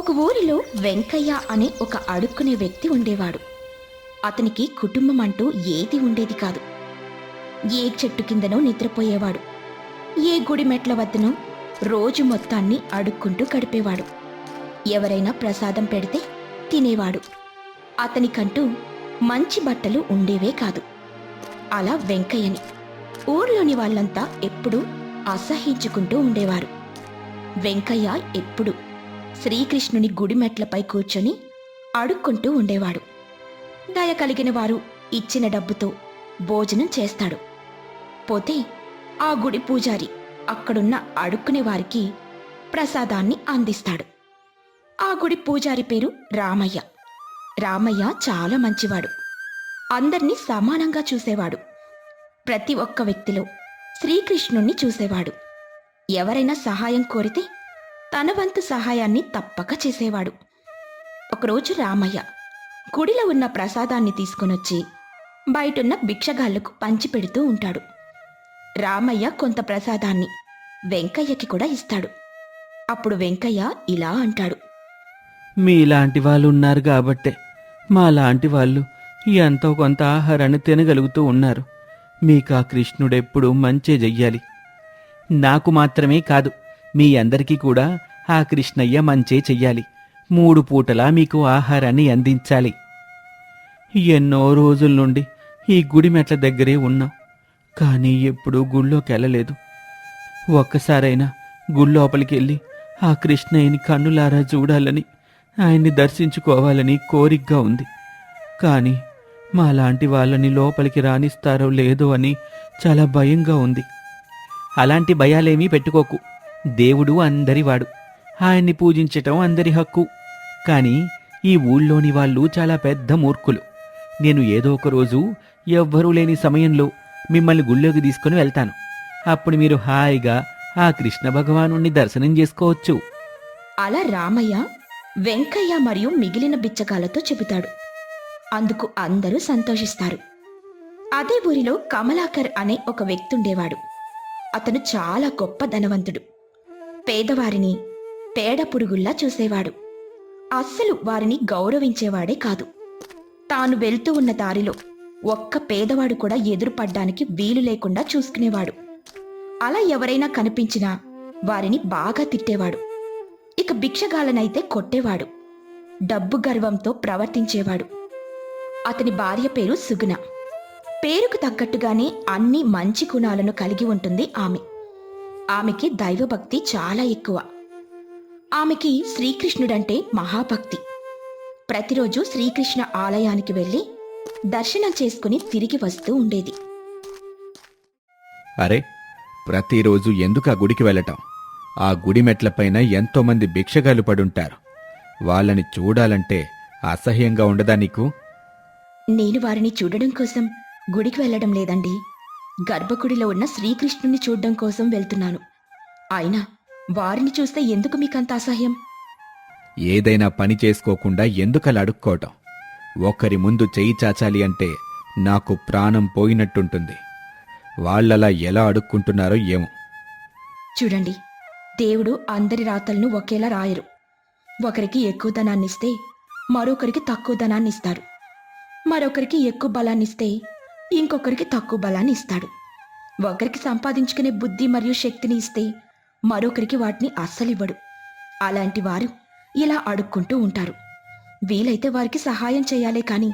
ఒక ఊరిలో వెంకయ్య అనే ఒక అడుక్కునే వ్యక్తి ఉండేవాడు. అతనికి కుటుంబం అంటూ ఏది ఉండేది కాదు. ఏ చెట్టు కిందనో నిద్రపోయేవాడు. ఏ గుడి మెట్ల వద్దనో రోజు మొత్తాన్ని అడుక్కుంటూ గడిపేవాడు. ఎవరైనా ప్రసాదం పెడితే తినేవాడు. అతనికంటూ మంచి బట్టలు ఉండేవే కాదు. అలా వెంకయ్యని ఊర్లోని వాళ్ళంతా ఎప్పుడూ అసహించుకుంటూ ఉండేవారు. వెంకయ్య ఎప్పుడు శ్రీకృష్ణుని గుడి మెట్లపై కూర్చొని అడుక్కుంటూ ఉండేవాడు. దయ కలిగిన వారు ఇచ్చిన డబ్బుతో భోజనం చేస్తాడు. పోతే ఆ గుడి పూజారి అక్కడున్న అడుక్కునే వారికి ప్రసాదాన్ని అందిస్తాడు. ఆ గుడి పూజారి పేరు రామయ్య. రామయ్య చాలా మంచివాడు. అందర్నీ సమానంగా చూసేవాడు. ప్రతి ఒక్క వ్యక్తిలో శ్రీకృష్ణుణ్ణి చూసేవాడు. ఎవరైనా సహాయం కోరితే తన వంతు సహాయాన్ని తప్పక చేసేవాడు. ఒకరోజు రామయ్య గుడిలో ఉన్న ప్రసాదాన్ని తీసుకునొచ్చి బయటున్న భిక్షగాళ్ళకు పంచిపెడుతూ ఉంటాడు. రామయ్య కొంత ప్రసాదాన్ని వెంకయ్యకి కూడా ఇస్తాడు. అప్పుడు వెంకయ్య ఇలా అంటాడు. మీలాంటి వాళ్ళు ఉన్నారు కాబట్టే మాలాంటి వాళ్ళు ఎంతో కొంత ఆహారాన్ని తినగలుగుతూ ఉన్నారు. మీకు ఆ కృష్ణుడెప్పుడు మంచి చెయ్యాలి నాకు మాత్రమే కాదు మీ అందరికీ కూడా ఆ కృష్ణయ్య మంచే చెయ్యాలి. మూడు పూటలా మీకు ఆహారాన్ని అందించాలి. ఎన్నో రోజుల నుండి ఈ గుడి మెట్ల దగ్గరే ఉన్నాం. కానీ ఎప్పుడూ గుళ్ళోకి వెళ్ళలేదు. ఒక్కసారైనా గుళ్ళోపలికి వెళ్ళి ఆ కృష్ణయ్యని కన్నులారా చూడాలని ఆయన్ని దర్శించుకోవాలని కోరికగా ఉంది. కానీ మాలాంటి వాళ్ళని లోపలికి రాణిస్తారో లేదో అని చాలా భయంగా ఉంది. అలాంటి భయాలేమీ పెట్టుకోకు. దేవుడు అందరివాడు ఆయన్ని పూజించటం అందరి హక్కు. కానీ ఈ ఊళ్ళోని వాళ్ళు చాలా పెద్ద మూర్ఖులు. నేను ఏదో ఒక రోజు ఎవ్వరూ లేని సమయంలో మిమ్మల్ని గుళ్ళోకి తీసుకుని వెళ్తాను. అప్పుడు మీరు హాయిగా ఆ కృష్ణ భగవాను దర్శనం చేసుకోవచ్చు. అలా రామయ్య వెంకయ్య మరియు మిగిలిన బిచ్చగాలతో చెబుతాడు. అందుకు అందరూ సంతోషిస్తారు. అదే ఊరిలో కమలాకర్ అనే ఒక వ్యక్తి ఉండేవాడు అతను చాలా గొప్ప ధనవంతుడు. పేదవారిని పేడ పురుగుల్లా చూసేవాడు. అస్సలు వారిని గౌరవించేవాడే కాదు. తాను వెళ్తూ ఉన్న దారిలో ఒక్క పేదవాడు కూడా ఎదురుపడ్డానికి వీలు లేకుండా చూసుకునేవాడు. అలా ఎవరైనా కనిపించినా వారిని బాగా తిట్టేవాడు. ఇక భిక్షగాలనైతే కొట్టేవాడు. డబ్బు గర్వంతో ప్రవర్తించేవాడు. అతని భార్య పేరు సుగుణ. పేరుకు తగ్గట్టుగానే అన్ని మంచి గుణాలను కలిగి ఉంటుంది ఆమె. ఆమెకి దైవభక్తి చాలా ఎక్కువ. ఆమెకి శ్రీకృష్ణుడంటే మహాభక్తి. ప్రతిరోజు శ్రీకృష్ణ ఆలయానికి వెళ్ళి దర్శనం చేసుకుని తిరిగి వస్తూ ఉండేది. అరే ప్రతిరోజు ఎందుకు ఆ గుడికి వెళ్ళటం? ఆ గుడి మెట్లపైన ఎంతోమంది భిక్షగాలు పడుంటారు. వాళ్ళని చూడాలంటే అసహ్యంగా ఉండదా నీకు? నేను వారిని చూడడం కోసం గుడికి వెళ్ళడం లేదండి. గర్భగుడిలో ఉన్న శ్రీకృష్ణుని చూడడం కోసం వెళ్తున్నాను. అయినా వారిని చూస్తే ఎందుకు మీకంత అసహ్యం? ఏదైనా పని చేసుకోకుండా ఎందుకలా అడుక్కోవటం? ఒకరి ముందు చెయ్యి చాచాలి అంటే నాకు ప్రాణం పోయినట్టుంటుంది. వాళ్ళలా ఎలా అడుక్కుంటున్నారో ఏమో. చూడండి దేవుడు అందరి రాతలను ఒకేలా రాయరు. ఒకరికి ఎక్కువ ధనాన్ని ఇస్తే మరొకరికి తక్కువ ధనాన్ని ఇస్తాడు మరొకరికి ఎక్కువ బలాన్ని ఇస్తే ఇంకొకరికి తక్కువ బలాన్ని ఇస్తాడు. ఒకరికి సంపాదించుకునే బుద్ధి మరియు శక్తిని ఇస్తే మరొకరికి వాటిని అస్సలు ఇవ్వడు అలాంటి వారు ఇలా అడుక్కుంటూ ఉంటారు. వీలైతే వారికి సహాయం చేయాలే కాని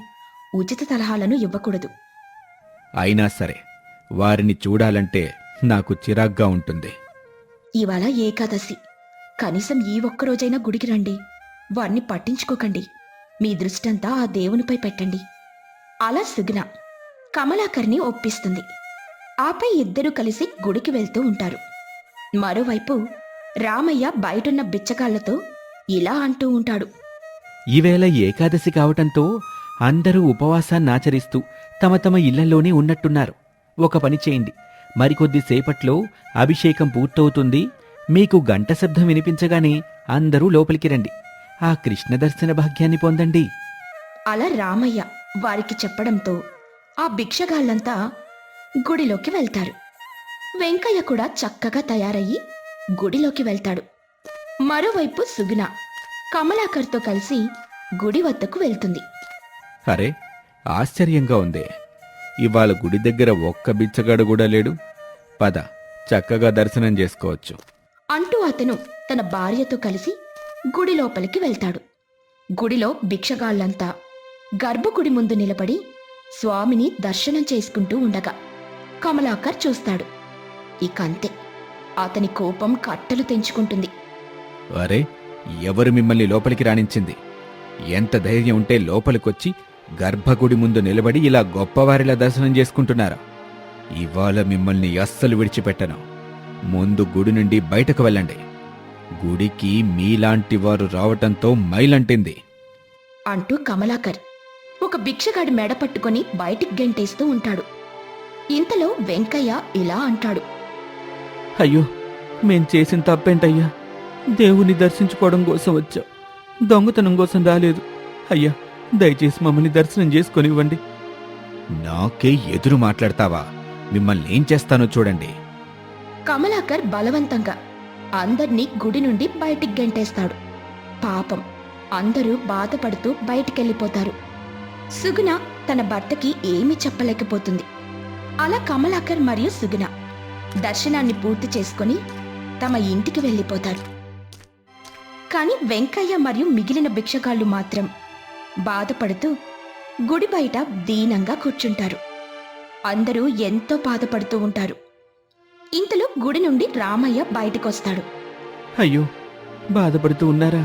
ఉచిత సలహాలను ఇవ్వకూడదు. అయినా సరే వారిని చూడాలంటే నాకు చిరాగ్గా ఉంటుంది. ఇవాళ ఏకాదశి. కనీసం ఈ ఒక్క రోజైనా గుడికి రండి. వారిని పట్టించుకోకండి. మీ దృష్టంతా ఆ దేవునిపై పెట్టండి. అలా సుగుణ. కమలాకర్ని ఒప్పిస్తుంది. ఆపై ఇద్దరూ కలిసి గుడికి వెళ్తూ ఉంటారు. మరోవైపు రామయ్య బయటున్న బిచ్చగాళ్ళతో ఇలా అంటూ ఉంటాడు. ఈవేళ ఏకాదశి కావటంతో అందరూ ఉపవాసాన్ని ఆచరిస్తూ తమ తమ ఇళ్ళలోనే ఉన్నట్టున్నారు. ఒక పని చేయండి. మరికొద్ది సేపట్లో అభిషేకం పూర్తవుతుంది. మీకు గంట శబ్దం వినిపించగానే అందరూ లోపలికి రండి. ఆ కృష్ణ దర్శన భాగ్యాన్ని పొందండి. అలా రామయ్య వారికి చెప్పడంతో ఆ భిక్షగాళ్ళంతా గుడిలోకి వెళ్తారు. వెంకయ్య కూడా చక్కగా తయారయ్యి గుడిలోకి వెళ్తాడు. మరోవైపు సుగుణ కమలాకర్తో కలిసి గుడి వద్దకు వెళ్తుంది. అరే ఆశ్చర్యంగా ఉంది. ఇవాళ గుడి దగ్గర ఒక్క బిచ్చగాడు కూడా లేడు. పద చక్కగా దర్శనం చేసుకోవచ్చు. అంటూ అతను తన భార్యతో కలిసి గుడి లోపలికి వెళ్తాడు. గుడిలో భిక్షగాళ్ళంతా గర్భగుడి ముందు నిలబడి స్వామిని దర్శనం చేసుకుంటూ ఉండగా కమలాకర్ చూస్తాడు. ఇక అంతే అతని కోపం కట్టలు తెంచుకుంటుంది. అరే ఎవరు మిమ్మల్ని లోపలికి రాణించింది? ఎంత ధైర్యం ఉంటే లోపలికొచ్చి గర్భగుడి ముందు నిలబడి ఇలా గొప్పవారిలా దర్శనం చేసుకుంటున్నారా? ఇవాళ మిమ్మల్ని అస్సలు విడిచిపెట్టను. ముందు గుడి నుండి బయటకు వెళ్ళండి. గుడికి మీలాంటి వారు రావటంతో మైలంటింది. అంటూ కమలాకర్ ఒక భిక్షగాడి మెడ పట్టుకొని బయటికి గెంటేస్తూ ఉంటాడు. ఇంతలో వెంకయ్య ఇలా అంటాడు. అయ్యో మేం చేసిన తప్పేంటయ్యా? దేవుని దర్శించుకోవడం కోసం వచ్చా. దొంగతనం కోసం రాలేదు. అయ్యా దయచేసి మమ్మల్ని దర్శనం చేసుకొనివ్వండి. నాకే ఎదురు మాట్లాడతావా? మిమ్మల్ని ఏం చేస్తానో చూడండి. కమలాకర్ బలవంతంగా అందర్నీ గుడి నుండి బయటికి గెంటేస్తాడు. పాపం అందరూ బాధపడుతూ బయటికెళ్ళిపోతారు. సుగుణ తన భర్తకి ఏమీ చెప్పలేకపోతుంది. అలా కమలాకర్ మరియు సుగుణ దర్శనాన్ని పూర్తి చేసుకొని తమ ఇంటికి వెళ్ళిపోతారు. కాని వెంకయ్య మరియు మిగిలిన భిక్షగాళ్ళు మాత్రం బాధపడుతూ గుడి బయట దీనంగా కూర్చుంటారు. అందరూ ఎంతో బాధపడుతూ ఉంటారు. ఇంతలో గుడి నుండి రామయ్య బయటకొస్తాడు. అయ్యో బాధపడుతూ ఉన్నారా?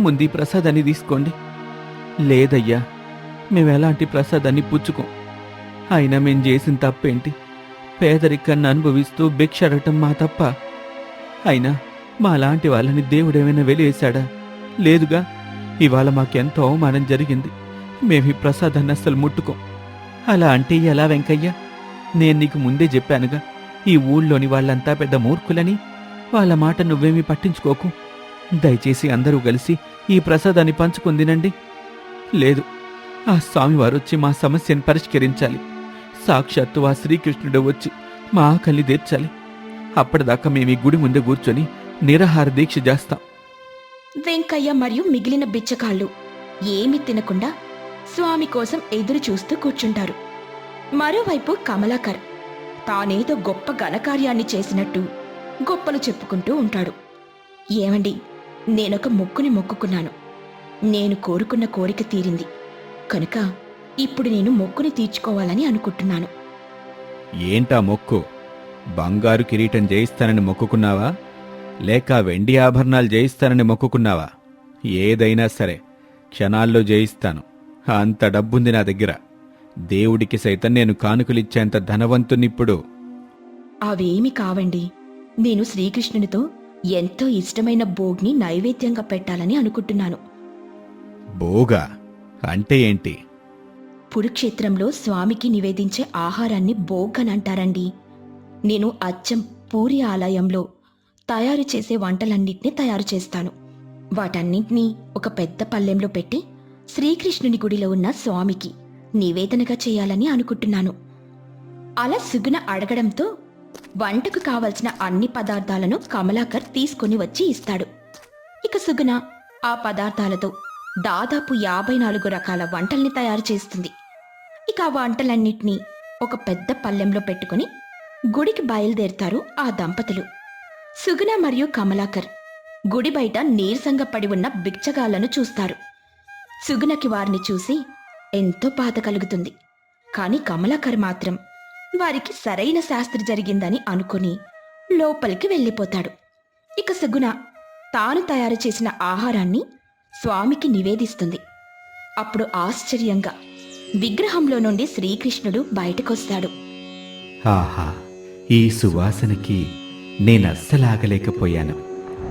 ముందు ప్రసాదాన్ని తీసుకోండి. లేదయ్యా మేము ఎలాంటి ప్రసాదాన్ని పుచ్చుకోం. అయినా మేం చేసిన తప్పేంటి? పేదరికాన్ని అనుభవిస్తూ భిక్ష అడగటం మా తప్ప. అయినా మా లాంటి వాళ్ళని దేవుడేమైనా వెలివేశాడా? లేదుగా ఇవాళ మాకెంతో అవమానం జరిగింది. మేము ఈ ప్రసాదాన్ని అస్సలు ముట్టుకోం. అలా అంటే ఎలా వెంకయ్య? నేను నీకు ముందే చెప్పానుగా ఈ ఊళ్ళోని వాళ్ళంతా పెద్ద మూర్ఖులని వాళ్ళ మాట నువ్వేమీ పట్టించుకోకు. దయచేసి అందరూ కలిసి ఈ ప్రసాదాన్ని పంచుకుందినండి లేదు ఆ స్వామివారు వచ్చి మా సమస్యను పరిష్కరించాలి. సాక్షాత్తు ఆ శ్రీకృష్ణుడు వచ్చి మా ఆకలిని తీర్చాలి. అప్పటిదాకా మేము ఈ గుడి ముందు కూర్చొని నిరాహార దీక్ష చేస్తాం. వెంకయ్య మరియు మిగిలిన బిచ్చకాళ్ళు ఏమి తినకుండా స్వామి కోసం ఎదురు చూస్తూ కూర్చుంటారు. మరోవైపు కమలాకర్ తానేదో గొప్ప ఘనకార్యాన్ని చేసినట్టు గొప్పలు చెప్పుకుంటూ ఉంటాడు. ఏమండి నేనొక మొక్కుని మొక్కుకున్నాను. నేను కోరుకున్న కోరిక తీరింది. కనుక ఇప్పుడు నేను మొక్కుని తీర్చుకోవాలని అనుకుంటున్నాను. ఏంటా మొక్కు? బంగారు కిరీటం జయిస్తానని మొక్కుకున్నావా? లేక వెండి ఆభరణాలు జయిస్తానని మొక్కుకున్నావా? ఏదైనా సరే క్షణాల్లో జయిస్తాను. అంత డబ్బుంది నా దగ్గర. దేవుడికి సైతం నేను కానుకలిచ్చేంత ధనవంతునిప్పుడు. అవేమి కావండి. నేను శ్రీకృష్ణునితో ఎంతో ఇష్టమైన భోగ్ని నైవేద్యంగా పెట్టాలని అనుకుంటున్నాను. బోగా అంటే ఏంటి? పురుక్షేత్రంలో స్వామికి నివేదించే ఆహారాన్ని భోగ్ అని అంటారండి నేను అచ్చం పూరి ఆలయంలో తయారు చేసే వంటలన్నింటినీ తయారు చేస్తాను. వాటన్నింటినీ ఒక పెద్ద పల్లెంలో పెట్టి శ్రీకృష్ణుని గుడిలో ఉన్న స్వామికి నివేదనగా చేయాలని అనుకుంటున్నాను. అలా సుగుణ అడగడంతో వంటకు కావలసిన అన్ని పదార్థాలను కమలాకర్ తీసుకొని వచ్చి ఇస్తాడు. ఇక సుగుణ ఆ పదార్థాలతో దాదాపు యాభై నాలుగు రకాల వంటల్ని తయారు చేస్తుంది. ఇక ఆ వంటలన్నిటినీ ఒక పెద్ద పల్లెంలో పెట్టుకుని గుడికి బయలుదేరుతారు ఆ దంపతులు. సుగుణ మరియు కమలాకర్ గుడి బయట నీరసంగా పడి ఉన్న బిచ్చగాళ్ళను చూస్తారు. సుగుణకి వారిని చూసి ఎంతో బాధ కలుగుతుంది. కాని కమలాకర్ మాత్రం వారికి సరైన శాస్త్రి జరిగిందని అనుకుని లోపలికి వెళ్ళిపోతాడు. ఇక సుగుణ తాను తయారు చేసిన ఆహారాన్ని స్వామికి నివేదిస్తుంది. అప్పుడు ఆశ్చర్యంగా విగ్రహంలో నుండి శ్రీకృష్ణుడు బయటకొస్తాడు. ఆహా ఈ సువాసనకి నేనస్సలాగలేకపోయాను.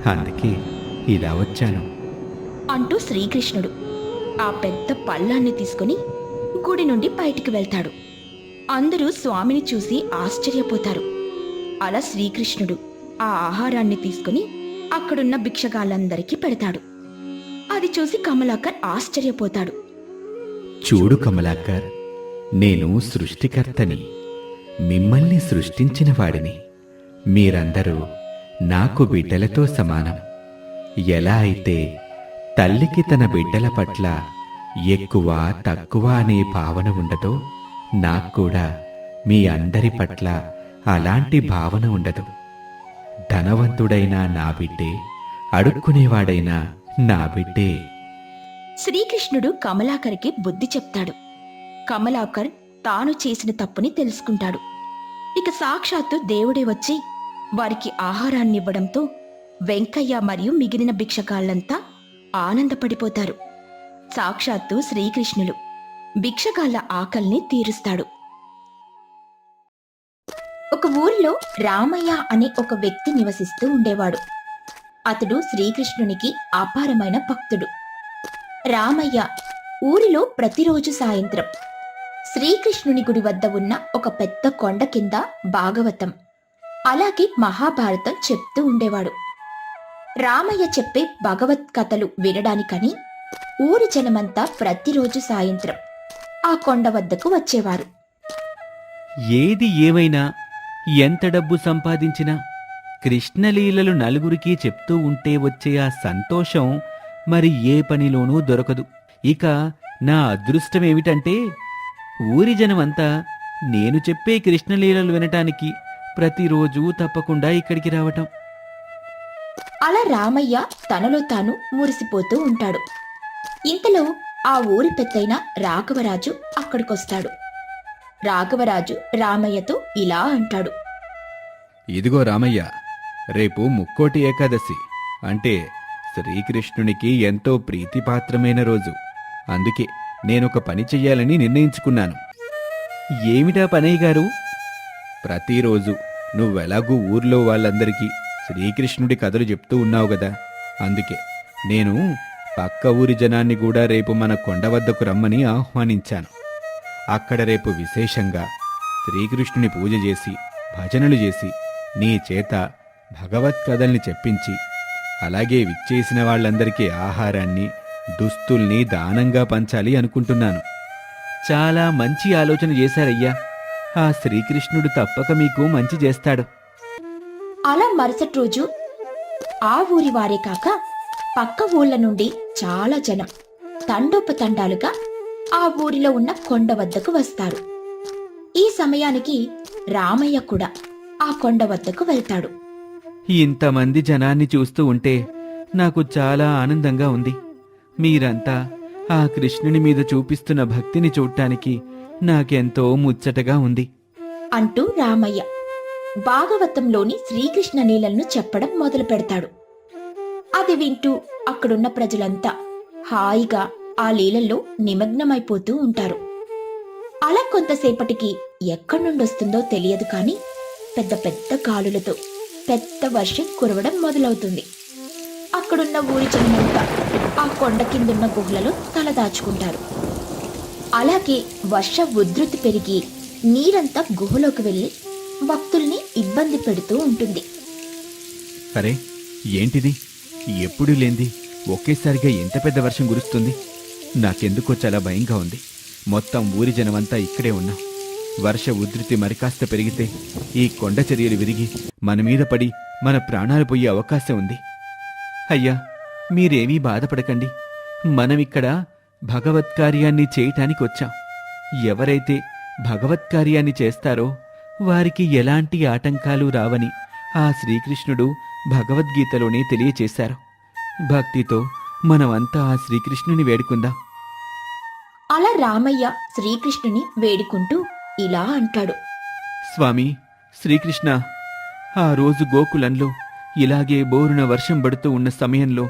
అందుకే ఇలా వచ్చాను. అంటూ శ్రీకృష్ణుడు ఆ పెద్ద పళ్ళాన్ని తీసుకుని గుడి నుండి బయటికి వెళ్తాడు. అందరూ స్వామిని చూసి ఆశ్చర్యపోతారు. అలా శ్రీకృష్ణుడు ఆ ఆహారాన్ని తీసుకుని అక్కడున్న భిక్షగాళ్ళందరికీ పెడతాడు. అది చూసి కమలాకర్ ఆశ్చర్యపోతాడు. చూడు కమలాకర్ నేను సృష్టికర్తని మిమ్మల్ని సృష్టించిన వాడిని. మీరందరూ నాకు బిడ్డలతో సమానం. ఎలా అయితే తల్లికి తన బిడ్డల పట్ల ఎక్కువ తక్కువ అనే భావన ఉండదో నాకు కూడా మీ అందరి పట్ల అలాంటి భావన ఉండదు. ధనవంతుడైనా నా బిడ్డే అడుక్కునేవాడైనా నా బిడ్డే. శ్రీకృష్ణుడు కమలాకర్కి బుద్ధి చెప్తాడు. కమలాకర్ తాను చేసిన తప్పుని తెలుసుకుంటాడు. ఇక సాక్షాత్తు దేవుడే వచ్చి వారికి ఆహారాన్ని ఇవ్వడంతో వెంకయ్య మరియు మిగిలిన భిక్షకాళ్ళంతా ఆనందపడిపోతారు. సాక్షాత్తు శ్రీకృష్ణులు భిక్షగాళ్ళ ఆకల్ని తీరుస్తాడు. ఒక ఊరిలో రామయ్య అనే ఒక వ్యక్తి నివసిస్తూ ఉండేవాడు. అతడు శ్రీకృష్ణునికి అపారమైన భక్తుడు. రామయ్య ఊరిలో ప్రతిరోజు సాయంత్రం శ్రీకృష్ణుని గుడి వద్ద ఉన్న ఒక పెద్ద కొండ కింద భాగవతం. అలాగే మహాభారతం చెప్తూ ఉండేవాడు. రామయ్య చెప్పే భగవత్ కథలు వినడానికని ఊరి జనమంతా ప్రతిరోజు సాయంత్రం ఆ కొండ వద్దకు వచ్చేవారు. ఏది ఏమైనా ఎంత డబ్బు సంపాదించినా కృష్ణలీలలు నలుగురికి చెప్తూ ఉంటే వచ్చే ఆ సంతోషం మరి ఏ పనిలోనూ దొరకదు. ఇక నా అదృష్టమేమిటంటే ఊరి జనమంతా నేను చెప్పే కృష్ణలీలలు వినటానికి ప్రతిరోజు తప్పకుండా ఇక్కడికి రావటం. అలా రామయ్య తనలో తాను మురిసిపోతూ ఉంటాడు. ఇంతలో ఆ ఊరి పెద్దయిన రాఘవరాజు అక్కడికొస్తాడు. రాఘవరాజు రామయ్యతో ఇలా అంటాడు. ఇదిగో రామయ్య రేపు ముక్కోటి ఏకాదశి. అంటే శ్రీకృష్ణునికి ఎంతో ప్రీతిపాత్రమైన రోజు. అందుకే నేనొక పని చెయ్యాలని నిర్ణయించుకున్నాను. ఏమిటా పనయ్య గారు? ప్రతిరోజు నువ్వెలాగూ ఊర్లో వాళ్ళందరికీ శ్రీకృష్ణుడి కథలు చెప్తూ ఉన్నావు కదా అందుకే నేను పక్క ఊరి జనాన్ని కూడా రేపు మన కొండ వద్దకు రమ్మని ఆహ్వానించాను. అక్కడ రేపు విశేషంగా శ్రీకృష్ణుని పూజ చేసి భజనలు చేసి నీ చేత భగవత్ కథల్ని చెప్పించి అలాగే విచ్చేసిన వాళ్ళందరికీ ఆహారాన్ని దుస్తుల్ని దానంగా పంచాలి అనుకుంటున్నాను. చాలా మంచి ఆలోచన చేశారయ్యా. ఆ శ్రీకృష్ణుడు తప్పక మీకు మంచి చేస్తాడు. అలా మరుసటి రోజు ఆ ఊరి వారే కాక పక్క ఊళ్ళ నుండి చాలా జనం తండోపతండాలుగా ఆ ఊరిలో ఉన్న కొండ వద్దకు వస్తారు. ఈ సమయానికి రామయ్య కూడా ఆ కొండ వద్దకు వెళ్తాడు. ఇంతమంది జనాన్ని చూస్తూ ఉంటే నాకు చాలా ఆనందంగా ఉంది. మీరంతా ఆ కృష్ణుని మీద చూపిస్తున్న భక్తిని చూడటానికి నాకెంతో ముచ్చటగా ఉంది. అంటూ రామయ్య భాగవతంలోని శ్రీకృష్ణ లీలలను చెప్పడం మొదలు పెడతాడు. అది వింటూ అక్కడున్న ప్రజలంతా హాయిగా ఆ లీలల్లో నిమగ్నమైపోతూ ఉంటారు. అలా కొంతసేపటికి ఎక్కడి నుండి వస్తుందో తెలియదు కానీ పెద్ద పెద్ద గాలులతో పెద్ద వర్షం కురవడం మొదలవుతుంది. అక్కడున్న ఊరి జనమంతా ఆ కొండ కిందున్న గుహలలో తల దాచుకుంటారు. అలాగే వర్ష ఉధృతి పెరిగి నీరంతా గుహలోకి వెళ్ళి భక్తుల్ని ఇబ్బంది పెడుతూ ఉంటుంది. అరే ఏంటిది? ఎప్పుడు లేంది ఒకేసారిగా ఎంత పెద్ద వర్షం కురుస్తుంది. నాకెందుకో చాలా భయంగా ఉంది. మొత్తం ఊరి జనమంతా ఇక్కడే ఉన్నాం. వర్ష ఉధృతి మరికాస్త పెరిగితే ఈ కొండ చర్యలు విరిగి మన మీద పడి మన ప్రాణాలు పోయే అవకాశం ఉంది. అయ్యా మీరేమీ బాధపడకండి. మనమిక్కడ భగవత్కార్యాన్ని చేయటానికి వచ్చాం. ఎవరైతే భగవత్కార్యాన్ని చేస్తారో వారికి ఎలాంటి ఆటంకాలు రావని ఆ శ్రీకృష్ణుడు భగవద్గీతలోనే తెలియచేశారు. భక్తితో మనమంతా ఆ శ్రీకృష్ణుని వేడుకుందాం. అలా రామయ్య శ్రీకృష్ణుని వేడుకుంటూ ఇలా అంటాడు. స్వామి శ్రీకృష్ణ ఆ రోజు గోకులంలో ఇలాగే బోరున వర్షం పడుతూ ఉన్న సమయంలో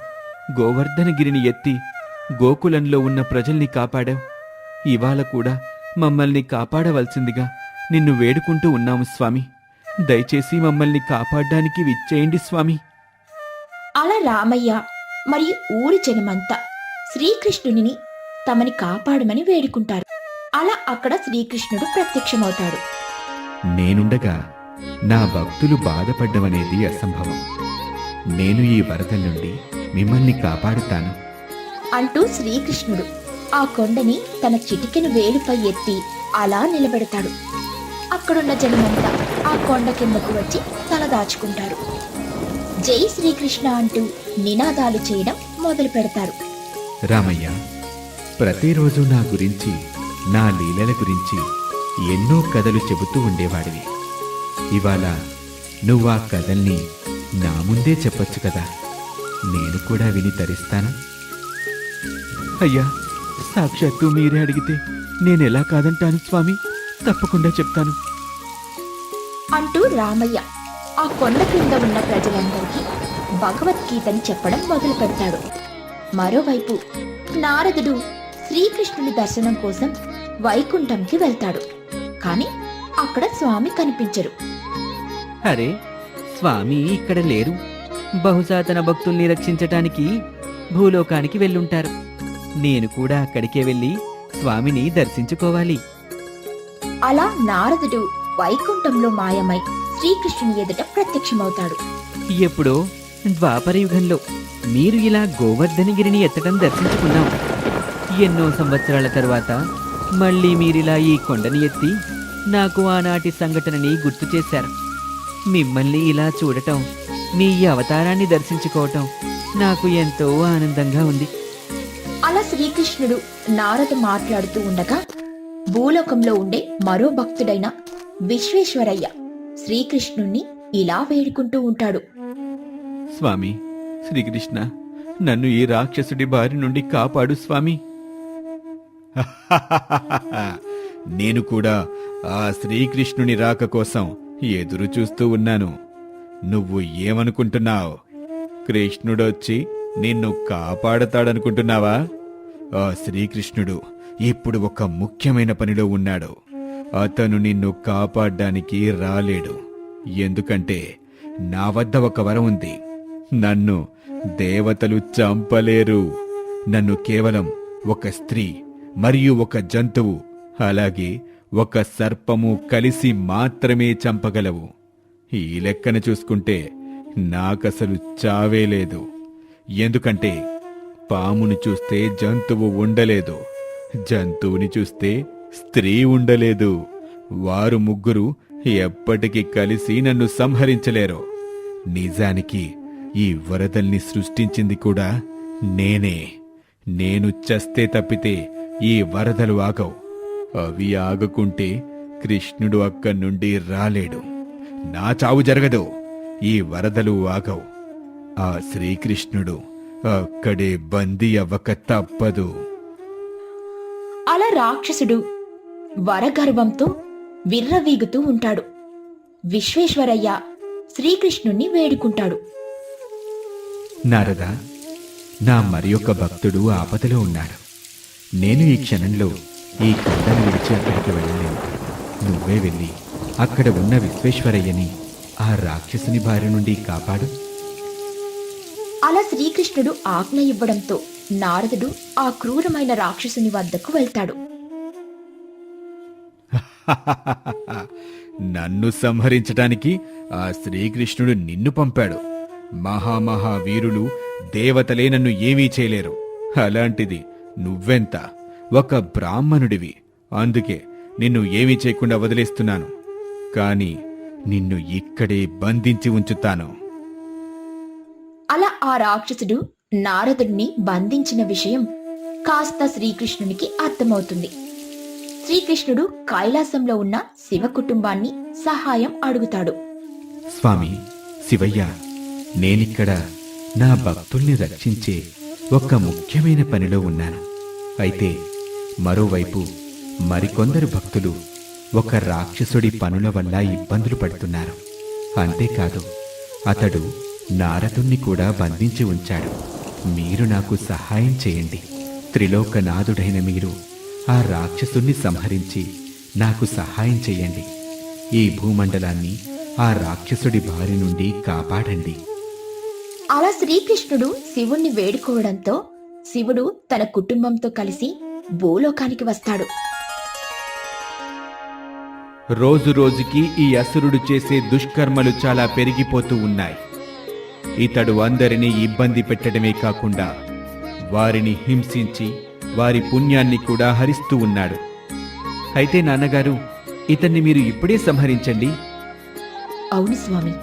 గోవర్ధనగిరిని ఎత్తి గోకులంలో ఉన్న ప్రజల్ని కాపాడావు. ఇవాళ కూడా మమ్మల్ని కాపాడవలసిందిగా నిన్ను వేడుకుంటూ ఉన్నాము స్వామి. దయచేసి మమ్మల్ని కాపాడ్డానికి విచ్చేయండి స్వామి. అలా రామయ్య మరియు ఊరి జనమంతా శ్రీకృష్ణుని తమని కాపాడమని వేడుకుంటారు. అలా అక్కడ శ్రీకృష్ణుడు ప్రత్యక్షమవుతాడు. నేనుండగా నా భక్తులు బాధపడ్డమనేది అసంభవం. నేను ఈ వరద నుండి మిమ్మల్ని కాపాడుతాను. అంటూ శ్రీకృష్ణుడు ఆ కొండని తన చిటికెను వేలుపై ఎత్తి అలా నిలబెడతాడు. అక్కడున్న జనమంతా ఆ కొండ కిందకు వచ్చి తల దాచుకుంటారు. జై శ్రీకృష్ణ అంటూ నినాదాలు చేయడం మొదలు పెడతారు రామయ్య ప్రతిరోజు నా గురించి నా లీలల గురించి ఎన్నో కథలు చెబుతూ ఉండేవాడివి. ఇవాళ నువ్వు ఆ కథల్ని నా ముందే చెప్పొచ్చు కదా. నేను కూడా విని తరిస్తాను. అయ్యా సాక్షాత్తు మీరే అడిగితే నేనెలా కాదంటాను స్వామి? తప్పకుండా చెప్తాను. అంటూ రామయ్య ఆ కొండ క్రింద ఉన్న ప్రజలందరికీ భగవద్గీతని చెప్పడం మొదలు పెడతాడు. మరోవైపు నారదుడు శ్రీకృష్ణుని దర్శనం కోసం వైకుంఠంకి వెళ్తాడు. కాని అక్కడ స్వామి కనిపించరు. అరే స్వామి ఇక్కడ లేరు. బహుశా తన భక్తుల్ని రక్షించటానికి భూలోకానికి వెళ్ళుంటారు. నేను కూడా అక్కడికే వెళ్ళి స్వామిని దర్శించుకోవాలి. అలా నారదుడు వైకుంఠంలో మాయమై శ్రీకృష్ణుని ఎదుట ప్రత్యక్షమవుతాడు. ఎప్పుడో ద్వాపర యుగంలో మీరు ఇలా గోవర్ధనగిరిని ఎత్తడం దర్శించుకున్నాం. ఎన్నో సంవత్సరాల తర్వాత మళ్ళీ మీరిలా ఈ కొండని ఎత్తి నాకు ఆనాటి సంఘటనని గుర్తు చేశారు. మిమ్మల్ని ఇలా చూడటం మీ ఈ అవతారాన్ని దర్శించుకోవటం నాకు ఎంతో ఆనందంగా ఉంది. అలా శ్రీకృష్ణుడు నారదు మాట్లాడుతూ ఉండగా భూలోకంలో ఉండే మరో భక్తుడైన విశ్వేశ్వరయ్య శ్రీకృష్ణుణ్ణి ఇలా వేడుకుంటూ ఉంటాడు. స్వామి శ్రీకృష్ణ నన్ను ఈ రాక్షసుడి బారి నుండి కాపాడు స్వామి. నేను కూడా ఆ శ్రీకృష్ణుని రాక కోసం ఎదురు చూస్తూ ఉన్నాను. నువ్వు ఏమనుకుంటున్నావు? కృష్ణుడొచ్చి నిన్ను కాపాడతాడనుకుంటున్నావా? ఆ శ్రీకృష్ణుడు ఇప్పుడు ఒక ముఖ్యమైన పనిలో ఉన్నాడు. అతను నిన్ను కాపాడ్డానికి రాలేడు. ఎందుకంటే నా వద్ద ఒక వరం ఉంది. నన్ను దేవతలు చంపలేరు. నన్ను కేవలం ఒక స్త్రీ మరియు ఒక జంతువు అలాగే ఒక సర్పము కలిసి మాత్రమే చంపగలవు. ఈ లెక్కన చూసుకుంటే నాకసలు చావే లేదు. ఎందుకంటే పాముని చూస్తే జంతువు ఉండలేదు. జంతువుని చూస్తే స్త్రీ ఉండలేదు. వారు ముగ్గురు ఎప్పటికీ కలిసి నన్ను సంహరించలేరు. నిజానికి ఈ వరదల్ని సృష్టించింది కూడా నేనే. నేను చస్తే తప్పితే ఈ వరదలు ఆగవు. అవి ఆగకుంటే కృష్ణుడు అక్కడి నుండి రాలేడు. నా చావు జరగదు. ఈ వరదలు ఆగవు. ఆ శ్రీకృష్ణుడు అక్కడే బందీ అవ్వక తప్పదు. అలా రాక్షసుడు వరగర్వంతో విర్రవీగుతూ ఉంటాడు. విశ్వేశ్వరయ్య శ్రీకృష్ణుణ్ణి వేడుకుంటాడు. నారద నా మరి భక్తుడు ఆపదలో ఉన్నాడు. నేను ఈ క్షణంలో ఈ కొండను విడిచి అక్కడికి వెళ్ళలేను. నువ్వే వెళ్ళి అక్కడ ఉన్న విశ్వేశ్వరయ్యని ఆ రాక్షసుని బారి నుండి కాపాడు. అలా శ్రీకృష్ణుడు ఆజ్ఞ ఇవ్వడంతో నారదుడు ఆ క్రూరమైన రాక్షసుని వద్దకు వెళ్తాడు. నన్ను సంహరించటానికి ఆ శ్రీకృష్ణుడు నిన్ను పంపాడు. మహామహా వీరులు దేవతలే నన్ను ఏమీ చేయలేరు. అలాంటిది నువ్వెంత? ఒక బ్రాహ్మణుడివి. అందుకే నిన్ను ఏమీ చేయకుండా వదిలేస్తున్నాను. కాని నిన్ను ఇక్కడే బంధించి ఉంచుతాను. అలా ఆ రాక్షసుడు నారదుడిని బంధించిన విషయం కాస్త శ్రీకృష్ణునికి అర్థమవుతుంది. శ్రీకృష్ణుడు కైలాసంలో ఉన్న శివ కుటుంబాన్ని సహాయం అడుగుతాడు. స్వామి శివయ్య నేనిక్కడ నా భక్తుల్ని రక్షించే ఒక ముఖ్యమైన పనిలో ఉన్నాను. అయితే మరోవైపు మరికొందరు భక్తులు ఒక రాక్షసుడి పనుల వల్ల ఇబ్బందులు పడుతున్నారు. అంతేకాదు అతడు నారదుణ్ణి కూడా బంధించి ఉంచాడు. మీరు నాకు సహాయం చేయండి. త్రిలోకనాథుడైన మీరు ఆ రాక్షసుణ్ణి సంహరించి నాకు సహాయం చేయండి. ఈ భూమండలాన్ని ఆ రాక్షసుడి బారి నుండి కాపాడండి. అలా శ్రీకృష్ణుడు శివుణ్ణి వేడుకోవడంతో శివుడు తన కుటుంబంతో కలిసి భూలోకానికి వస్తాడు. రోజు రోజుకి ఈ అసురుడు చేసే దుష్కర్మలు చాలా పెరిగిపోతూ ఉన్నాయి. ఇతడు అందరినీ ఇబ్బంది పెట్టడమే కాకుండా వారిని హింసించి వారి పుణ్యాన్ని కూడా హరిస్తూ ఉన్నాడు. అయితే నాన్నగారు ఇతన్ని మీరు ఇప్పుడే సంహరించండి. అవును స్వామి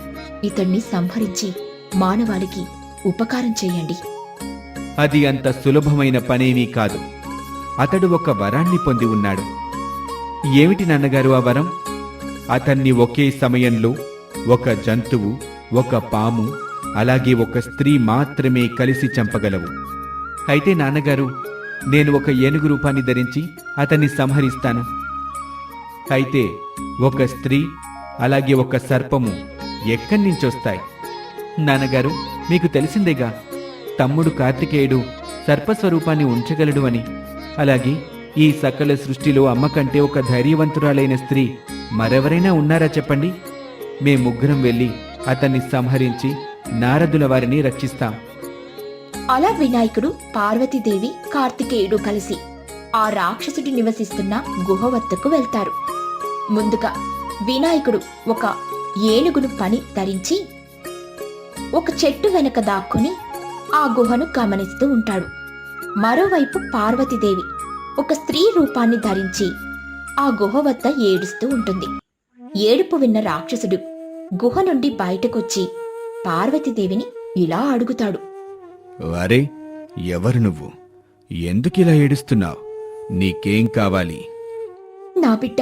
ఇతన్ని సంహరించి మానవాళికి ఉపకారం చేయండి. అది అంత సులభమైన పనేమీ కాదు. అతడు ఒక వరాన్ని పొంది ఉన్నాడు. ఏమిటి నాన్నగారు ఆ వరం? అతన్ని ఒకే సమయంలో ఒక జంతువు ఒక పాము అలాగే ఒక స్త్రీ మాత్రమే కలిసి చంపగలవు. అయితే నాన్నగారు నేను ఒక ఏనుగు రూపాన్ని ధరించి అతన్ని సంహరిస్తాను. అయితే ఒక స్త్రీ అలాగే ఒక సర్పము ఎక్కడి నుంచొస్తాయి? నాన్నగారు మీకు తెలిసిందేగా తమ్ముడు కార్తికేయుడు సర్పస్వరూపాన్ని ఉంచగలడు అని. అలాగే ఈ సకల సృష్టిలో అమ్మ కంటే ఒక ధైర్యవంతురాలైన స్త్రీ మరెవరైనా ఉన్నారా చెప్పండి? మేముగ్గురం వెళ్ళి అతన్ని సంహరించి నారదుల వారిని రక్షిస్తాం. అలా వినాయకుడు పార్వతీదేవి కార్తికేయుడు కలిసి ఆ రాక్షసుడు నివసిస్తున్న గుహ వద్దకు వెళ్తారు. ముందుగా వినాయకుడు ఒక ఏనుగును పని ధరించి ఒక చెట్టు వెనక దాక్కుని ఆ గుహను గమనిస్తూ ఉంటాడు. మరోవైపు పార్వతీదేవి ఒక స్త్రీ రూపాన్ని ధరించి ఆ గుహ వద్ద ఏడుస్తూ ఉంటుంది. ఏడుపు విన్న రాక్షసుడు గుహ నుండి బయటకొచ్చి పార్వతీదేవిని ఇలా అడుగుతాడు. అరే ఎవరు నువ్వు? ఎందుకిలా ఏడుస్తున్నావు? నీకేం కావాలి? నా బిడ్డ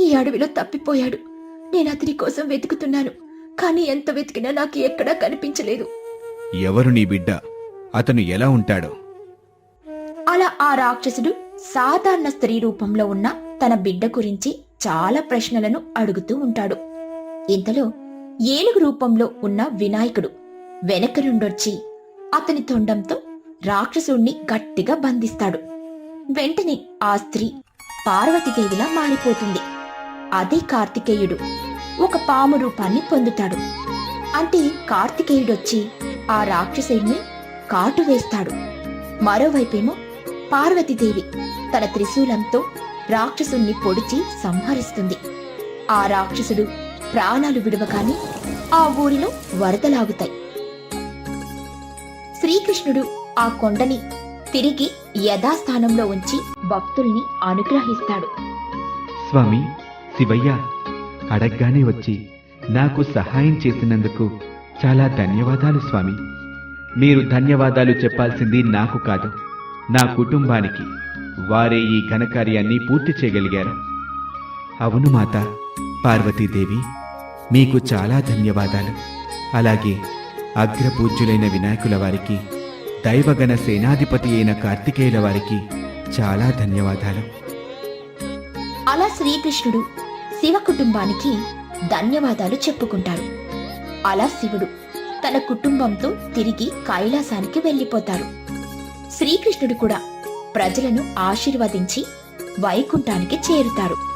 ఈ అడవిలో తప్పిపోయాడు. నేను అతని కోసం వెతుకుతున్నాను. కానీ ఎంత వెతికినా నాకు ఎక్కడా కనిపించలేదు. ఎవరు నీ బిడ్డ? అతను ఎలా ఉంటాడో? అలా ఆ రాక్షసుడు సాధారణ స్త్రీ రూపంలో ఉన్న తన బిడ్డ గురించి చాలా ప్రశ్నలను అడుగుతూ ఉంటాడు. ఇంతలో ఏనుగు రూపంలో ఉన్న వినాయకుడు వెనక నుండొచ్చి అతని తొండంతో రాక్షసుణ్ణి గట్టిగా బంధిస్తాడు. వెంటనే ఆ స్త్రీ పార్వతీదేవిలా మారిపోతుంది. అదే కార్తికేయుడు. ఒక పాము రూపాన్ని పొందుతాడు. అంటే కార్తికేయుడొచ్చి ఆ రాక్షసుడిని కాటు వేస్తాడు. మరోవైపేమో పార్వతీదేవి తన త్రిశూలంతో రాక్షసుణ్ణి పొడిచి సంహరిస్తుంది. ఆ రాక్షసుడు ప్రాణాలు విడవగానే ఆ ఊరిలో వరదలాగుతాయి. శ్రీకృష్ణుడు ఆ కొండని తిరిగి యథాస్థానంలో ఉంచి భక్తుల్ని అనుగ్రహిస్తాడు. స్వామి శివయ్య అడగ్గానే వచ్చి నాకు సహాయం చేసినందుకు చాలా ధన్యవాదాలు స్వామి. మీరు ధన్యవాదాలు చెప్పాల్సింది నాకు కాదు నా కుటుంబానికి. వారే ఈ ఘనకార్యాన్ని పూర్తి చేయగలిగారు. అవును మాత పార్వతీదేవి మీకు చాలా ధన్యవాదాలు. అలాగే అగ్రపూజ్యులైన వినాయకుల వారికి దైవగణ సేనాధిపతి అయిన కార్తికేయుల వారికి చాలా ధన్యవాదాలు. అలా శ్రీకృష్ణుడు శివ కుటుంబానికి ధన్యవాదాలు చెప్పుకుంటారు. అలా శివుడు తన కుటుంబంతో తిరిగి కైలాసానికి వెళ్ళిపోతారు. శ్రీకృష్ణుడు కూడా ప్రజలను ఆశీర్వదించి వైకుంఠానికి చేరుతారు.